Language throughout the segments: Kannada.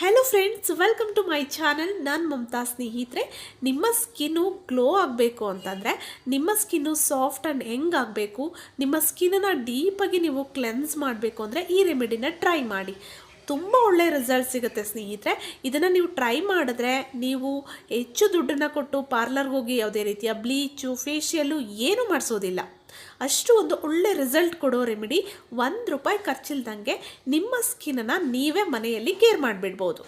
Hello friends welcome to my channel ನಾನು ಮಮತಾ ಸ್ನೇಹಿತರೆ, ನಿಮ್ಮ ಸ್ಕಿನ್ನು ಗ್ಲೋ ಆಗಬೇಕು ಅಂತಂದರೆ, ನಿಮ್ಮ ಸ್ಕಿನ್ನು ಸಾಫ್ಟ್ ಆ್ಯಂಡ್ ಹೆಂಗ್ ಆಗಬೇಕು. ನಿಮ್ಮ ಸ್ಕಿನ್ನನ್ನು ಡೀಪಾಗಿ ನೀವು ಕ್ಲೆನ್ಸ್ ಮಾಡಬೇಕು ಅಂದರೆ ಈ ರೆಮಿಡಿನ ಟ್ರೈ ಮಾಡಿ. ತುಂಬ ಒಳ್ಳೆಯ ರಿಸಲ್ಟ್ ಸಿಗುತ್ತೆ ಸ್ನೇಹಿತರೆ. ಇದನ್ನು ನೀವು ಟ್ರೈ ಮಾಡಿದ್ರೆ ನೀವು ಹೆಚ್ಚು ದುಡ್ಡನ್ನು ಕೊಟ್ಟು ಪಾರ್ಲರ್ಗೆ ಹೋಗಿ ಯಾವುದೇ ರೀತಿಯ ಬ್ಲೀಚು ಫೇಶಿಯಲ್ಲು ಏನೂ ಮಾಡಿಸೋದಿಲ್ಲ. ಅಷ್ಟು ಒಂದು ಒಳ್ಳೆ ರಿಸಲ್ಟ್ ಕೊಡೋ ರೆಮಿಡಿ ಒಂದು ರೂಪಾಯಿ ಖರ್ಚಿಲ್ದಂಗೆ ನಿಮ್ಮ ಸ್ಕಿನ್ನನ್ನು ನೀವೇ ಮನೆಯಲ್ಲಿ ಕೇರ್ ಮಾಡಿಬಿಡ್ಬೋದು.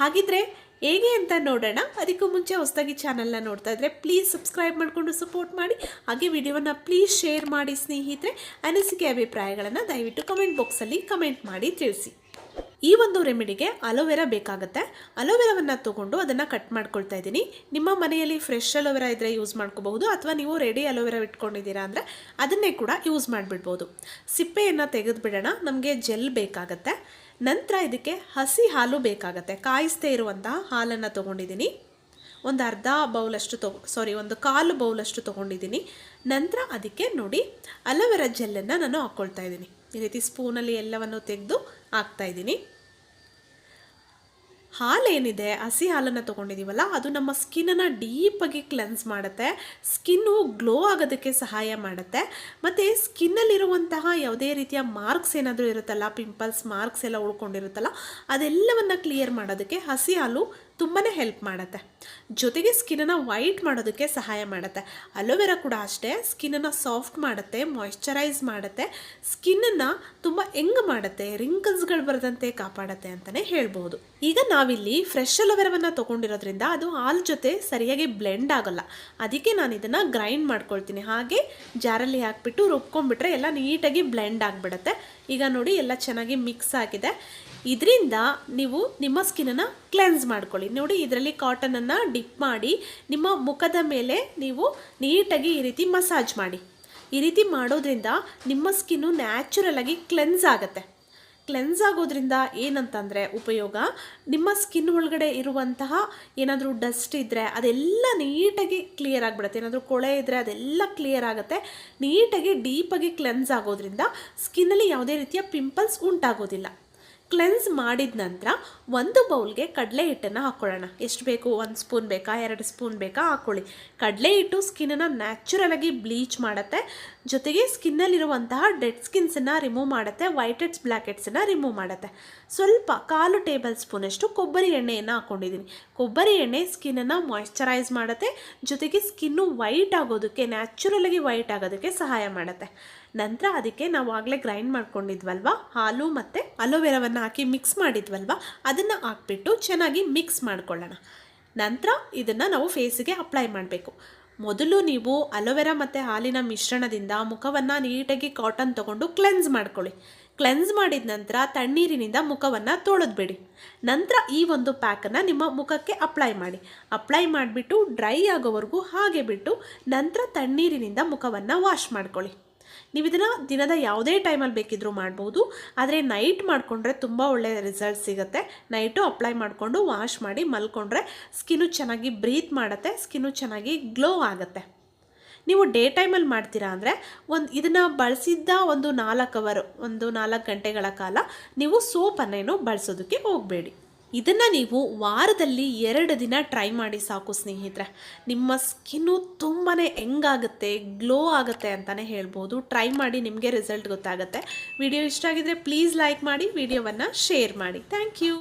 ಹಾಗಿದ್ರೆ ಹೇಗೆ ಅಂತ ನೋಡೋಣ. ಅದಕ್ಕೂ ಮುಂಚೆ ಹೊಸದಾಗಿ ಚಾನಲ್ನ ನೋಡ್ತಾ ಇದ್ರೆ ಪ್ಲೀಸ್ ಸಬ್ಸ್ಕ್ರೈಬ್ ಮಾಡಿಕೊಂಡು ಸಪೋರ್ಟ್ ಮಾಡಿ. ಹಾಗೆ ವಿಡಿಯೋವನ್ನು ಪ್ಲೀಸ್ ಶೇರ್ ಮಾಡಿ ಸ್ನೇಹಿತರೆ. ಅನಿಸಿಕೆ ಅಭಿಪ್ರಾಯಗಳನ್ನು ದಯವಿಟ್ಟು ಕಮೆಂಟ್ ಬಾಕ್ಸಲ್ಲಿ ಕಮೆಂಟ್ ಮಾಡಿ ತಿಳಿಸಿ. ಈ ಒಂದು ರೆಮಿಡಿಗೆ ಅಲೋವೆರಾ ಬೇಕಾಗುತ್ತೆ. ಅಲೋವೆರಾವನ್ನು ತೊಗೊಂಡು ಅದನ್ನು ಕಟ್ ಮಾಡ್ಕೊಳ್ತಾ ಇದ್ದೀನಿ. ನಿಮ್ಮ ಮನೆಯಲ್ಲಿ ಫ್ರೆಶ್ ಅಲೋವೆರಾ ಇದ್ದರೆ ಯೂಸ್ ಮಾಡ್ಕೋಬಹುದು, ಅಥವಾ ನೀವು ರೆಡಿ ಅಲೋವೆರಾ ಇಟ್ಕೊಂಡಿದ್ದೀರಾ ಅಂದರೆ ಅದನ್ನೇ ಕೂಡ ಯೂಸ್ ಮಾಡಿಬಿಡ್ಬೋದು. ಸಿಪ್ಪೆಯನ್ನು ತೆಗೆದುಬಿಡೋಣ, ನಮಗೆ ಜೆಲ್ ಬೇಕಾಗತ್ತೆ. ನಂತರ ಇದಕ್ಕೆ ಹಸಿ ಹಾಲು ಬೇಕಾಗತ್ತೆ. ಕಾಯಿಸ್ತೇ ಇರುವಂತಹ ಹಾಲನ್ನು ತೊಗೊಂಡಿದ್ದೀನಿ. ಒಂದು ಅರ್ಧ ಬೌಲಷ್ಟು ತೊ ಸಾರಿ ಒಂದು ಕಾಲು ಬೌಲಷ್ಟು ತೊಗೊಂಡಿದ್ದೀನಿ. ನಂತರ ಅದಕ್ಕೆ ನೋಡಿ ಅಲೋವೆರಾ ಜೆಲ್ಲನ್ನು ನಾನು ಹಾಕ್ಕೊಳ್ತಾ ಇದ್ದೀನಿ. ಈ ರೀತಿ ಸ್ಪೂನಲ್ಲಿ ಎಲ್ಲವನ್ನು ತೆಗೆದು ಹಾಕ್ತಾ ಇದ್ದೀನಿ. ಹಾಲೇನಿದೆ? ಹಸಿ ಹಾಲನ್ನು ತೊಗೊಂಡಿದ್ದೀವಲ್ಲ ಅದು ನಮ್ಮ ಸ್ಕಿನ್ನನ್ನು ಡೀಪಾಗಿ ಕ್ಲೆನ್ಸ್ ಮಾಡುತ್ತೆ. ಸ್ಕಿನ್ನು ಗ್ಲೋ ಆಗೋದಕ್ಕೆ ಸಹಾಯ ಮಾಡುತ್ತೆ. ಮತ್ತು ಸ್ಕಿನ್ನಲ್ಲಿರುವಂತಹ ಯಾವುದೇ ರೀತಿಯ ಮಾರ್ಕ್ಸ್ ಏನಾದರೂ ಇರುತ್ತಲ್ಲ, ಪಿಂಪಲ್ಸ್, ಮಾರ್ಕ್ಸ್ ಎಲ್ಲ ಉಳ್ಕೊಂಡಿರುತ್ತಲ್ಲ, ಅದೆಲ್ಲವನ್ನು ಕ್ಲಿಯರ್ ಮಾಡೋದಕ್ಕೆ ಹಸಿ ಹಾಲು ತುಂಬಾ ಹೆಲ್ಪ್ ಮಾಡುತ್ತೆ. ಜೊತೆಗೆ ಸ್ಕಿನ್ನನ್ನು ವೈಟ್ ಮಾಡೋದಕ್ಕೆ ಸಹಾಯ ಮಾಡುತ್ತೆ. ಅಲೋವೆರಾ ಕೂಡ ಅಷ್ಟೇ, ಸ್ಕಿನ್ನನ್ನು ಸಾಫ್ಟ್ ಮಾಡುತ್ತೆ ಮಾಯ್ಶ್ಚರೈಸ್ ಮಾಡುತ್ತೆ, ಸ್ಕಿನ್ನನ್ನು ತುಂಬ ಹೆಂಗ್ ಮಾಡುತ್ತೆ, ರಿಂಕಲ್ಸ್ಗಳು ಬರದಂತೆ ಕಾಪಾಡುತ್ತೆ ಅಂತಲೇ ಹೇಳ್ಬೋದು. ಈಗ ನಾವಿಲ್ಲಿ ಫ್ರೆಶ್ ಅಲೋವೆರಾವನ್ನು ತೊಗೊಂಡಿರೋದ್ರಿಂದ ಅದು ಹಾಲು ಜೊತೆ ಸರಿಯಾಗಿ ಬ್ಲೆಂಡ್ ಆಗೋಲ್ಲ. ಅದಕ್ಕೆ ನಾನು ಇದನ್ನು ಗ್ರೈಂಡ್ ಮಾಡ್ಕೊಳ್ತೀನಿ. ಹಾಗೆ ಜಾರಲ್ಲಿ ಹಾಕ್ಬಿಟ್ಟು ರುಬ್ಕೊಂಡ್ಬಿಟ್ರೆ ಎಲ್ಲ ನೀಟಾಗಿ ಬ್ಲೆಂಡ್ ಆಗಿಬಿಡುತ್ತೆ. ಈಗ ನೋಡಿ ಎಲ್ಲ ಚೆನ್ನಾಗಿ ಮಿಕ್ಸ್ ಆಗಿದೆ. ಇದರಿಂದ ನೀವು ನಿಮ್ಮ ಸ್ಕಿನ್ನನ್ನು ಕ್ಲೆನ್ಸ್ ಮಾಡ್ಕೊಳ್ಳಿ. ನೋಡಿ ಇದರಲ್ಲಿ ಕಾಟನನ್ನು ಡಿಪ್ ಮಾಡಿ ನಿಮ್ಮ ಮುಖದ ಮೇಲೆ ನೀವು ನೀಟಾಗಿ ಈ ರೀತಿ ಮಸಾಜ್ ಮಾಡಿ. ಈ ರೀತಿ ಮಾಡೋದ್ರಿಂದ ನಿಮ್ಮ ಸ್ಕಿನ್ನು ನ್ಯಾಚುರಲ್ ಆಗಿ ಕ್ಲೆನ್ಸ್ ಆಗುತ್ತೆ. ಕ್ಲೆನ್ಸ್ ಆಗೋದ್ರಿಂದ ಏನಂತಂದರೆ ಉಪಯೋಗ? ನಿಮ್ಮ ಸ್ಕಿನ್ ಒಳಗಡೆ ಇರುವಂತಹ ಏನಾದರೂ ಡಸ್ಟ್ ಇದ್ದರೆ ಅದೆಲ್ಲ ನೀಟಾಗಿ ಕ್ಲಿಯರ್ ಆಗಿಬಿಡುತ್ತೆ. ಏನಾದರೂ ಕೊಳೆ ಇದ್ದರೆ ಅದೆಲ್ಲ ಕ್ಲಿಯರ್ ಆಗುತ್ತೆ. ನೀಟಾಗಿ ಡೀಪಾಗಿ ಕ್ಲೆನ್ಸ್ ಆಗೋದ್ರಿಂದ ಸ್ಕಿನ್ನಲ್ಲಿ ಯಾವುದೇ ರೀತಿಯ ಪಿಂಪಲ್ಸ್ ಉಂಟಾಗೋದಿಲ್ಲ. ಕ್ಲೆನ್ಸ್ ಮಾಡಿದ ನಂತರ ಒಂದು ಬೌಲ್ಗೆ ಕಡಲೆ ಹಿಟ್ಟನ್ನು ಹಾಕ್ಕೊಳ್ಳೋಣ ಎಷ್ಟು ಬೇಕು? ಒಂದು ಸ್ಪೂನ್ ಬೇಕಾ? ಎರಡು ಸ್ಪೂನ್ ಬೇಕಾ? ಹಾಕ್ಕೊಳ್ಳಿ ಕಡಲೆ ಹಿಟ್ಟು ಸ್ಕಿನ್ನನ್ನು ನ್ಯಾಚುರಲಾಗಿ ಬ್ಲೀಚ್ ಮಾಡುತ್ತೆ. ಜೊತೆಗೆ ಸ್ಕಿನ್ನಲ್ಲಿರುವಂತಹ ಡೆಡ್ ಸ್ಕಿನ್ಸನ್ನು ರಿಮೂವ್ ಮಾಡುತ್ತೆ. ವೈಟ್ ಹೆಡ್ಸ್ ರಿಮೂವ್ ಮಾಡುತ್ತೆ. ಸ್ವಲ್ಪ ಕಾಲು ಟೇಬಲ್ ಸ್ಪೂನಷ್ಟು ಕೊಬ್ಬರಿ ಎಣ್ಣೆಯನ್ನು ಹಾಕ್ಕೊಂಡಿದ್ದೀನಿ ಕೊಬ್ಬರಿ ಎಣ್ಣೆ ಸ್ಕಿನ್ನನ್ನು ಮಾಯ್ಶ್ಚರೈಸ್ ಮಾಡುತ್ತೆ. ಜೊತೆಗೆ ಸ್ಕಿನ್ನು ವೈಟ್ ಆಗೋದಕ್ಕೆ ನ್ಯಾಚುರಲಾಗಿ ವೈಟ್ ಆಗೋದಕ್ಕೆ ಸಹಾಯ ಮಾಡುತ್ತೆ. ನಂತರ ಅದಕ್ಕೆ ನಾವು ಆಗಲೇ ಗ್ರೈಂಡ್ ಮಾಡ್ಕೊಂಡಿದ್ವಲ್ವ? ಹಾಲು ಮತ್ತು ಅಲೋವೆರಾವನ್ನು ಹಾಕಿ ಮಿಕ್ಸ್ ಮಾಡಿದ್ವಲ್ವ? ಅದನ್ನು ಹಾಕ್ಬಿಟ್ಟು ಚೆನ್ನಾಗಿ ಮಿಕ್ಸ್ ಮಾಡ್ಕೊಳ್ಳೋಣ. ನಂತರ ಇದನ್ನು ನಾವು ಫೇಸಿಗೆ ಅಪ್ಲೈ ಮಾಡಬೇಕು. ಮೊದಲು ನೀವು ಅಲೋವೆರಾ ಮತ್ತು ಹಾಲಿನ ಮಿಶ್ರಣದಿಂದ ಮುಖವನ್ನು ನೀಟಾಗಿ ಕಾಟನ್ ತೊಗೊಂಡು ಕ್ಲೆನ್ಸ್ ಮಾಡ್ಕೊಳ್ಳಿ. ಕ್ಲೆನ್ಸ್ ಮಾಡಿದ ನಂತರ ತಣ್ಣೀರಿನಿಂದ ಮುಖವನ್ನು ತೊಳೆದ್ಬಿಡಿ ನಂತರ ಈ ಒಂದು ಪ್ಯಾಕನ್ನು ನಿಮ್ಮ ಮುಖಕ್ಕೆ ಅಪ್ಲೈ ಮಾಡಿ. ಅಪ್ಲೈ ಮಾಡಿಬಿಟ್ಟು ಡ್ರೈ ಆಗೋವರೆಗೂ ಹಾಗೆ ಬಿಟ್ಟು ನಂತರ ತಣ್ಣೀರಿನಿಂದ ಮುಖವನ್ನು ವಾಶ್ ಮಾಡ್ಕೊಳ್ಳಿ. ನೀವು ಇದನ್ನು ದಿನದ ಯಾವುದೇ ಟೈಮಲ್ಲಿ ಬೇಕಿದ್ದರೂ ಮಾಡ್ಬೋದು. ಆದರೆ ನೈಟ್ ಮಾಡಿಕೊಂಡ್ರೆ ತುಂಬ ಒಳ್ಳೆಯ ರಿಸಲ್ಟ್ ಸಿಗುತ್ತೆ. ನೈಟು ಅಪ್ಲೈ ಮಾಡಿಕೊಂಡು ವಾಶ್ ಮಾಡಿ ಮಲ್ಕೊಂಡ್ರೆ ಸ್ಕಿನ್ನು ಚೆನ್ನಾಗಿ ಬ್ರೀತ್ ಮಾಡುತ್ತೆ ಸ್ಕಿನ್ನು ಚೆನ್ನಾಗಿ ಗ್ಲೋ ಆಗುತ್ತೆ. ನೀವು ಡೇ ಟೈಮಲ್ಲಿ ಮಾಡ್ತೀರಾ ಅಂದರೆ ಒಂದು ಇದನ್ನು ಬಳಸಿದ್ದ ಒಂದು ನಾಲ್ಕು ಅವರು ಒಂದು ನಾಲ್ಕು ಗಂಟೆಗಳ ಕಾಲ ನೀವು ಸೋಪನ್ನೇನು ಬಳಸೋದಕ್ಕೆ ಹೋಗಬೇಡಿ. ಇದನ್ನು ನೀವು ವಾರದಲ್ಲಿ ಎರಡು ದಿನ ಟ್ರೈ ಮಾಡಿ ಸಾಕು ಸ್ನೇಹಿತರೆ. ನಿಮ್ಮ ಸ್ಕಿನ್ನು ತುಂಬಾ ಹೆಂಗಾಗುತ್ತೆ ಗ್ಲೋ ಆಗುತ್ತೆ ಅಂತಲೇ ಹೇಳ್ಬೋದು. ಟ್ರೈ ಮಾಡಿ ನಿಮಗೆ ರಿಸಲ್ಟ್ ಗೊತ್ತಾಗುತ್ತೆ. ವಿಡಿಯೋ ಇಷ್ಟ ಆಗಿದ್ರೆ ಪ್ಲೀಸ್ ಲೈಕ್ ಮಾಡಿ, ವಿಡಿಯೋವನ್ನು ಶೇರ್ ಮಾಡಿ. Thank you